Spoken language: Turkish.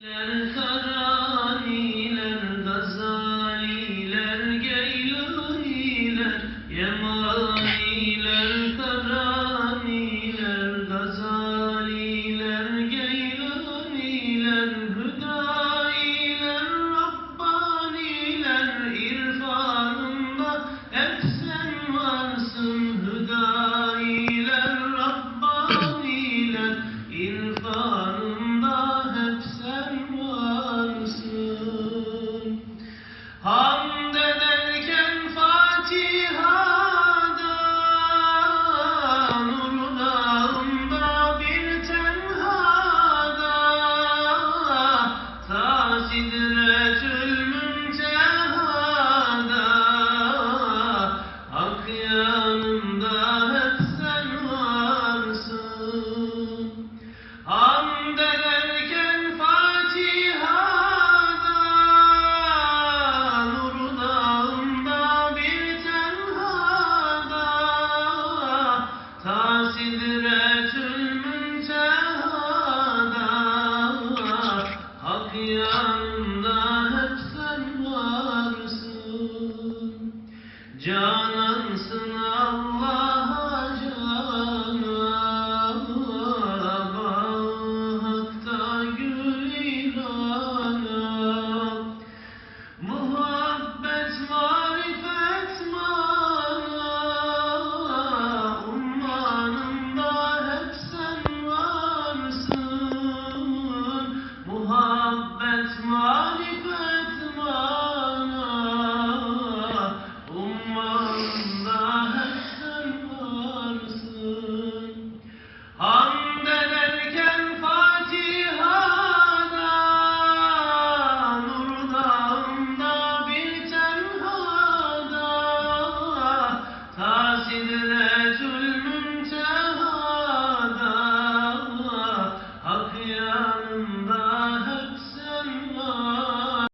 Saray ile gazan yanda hep sen varsın. Canansın Allah'a can.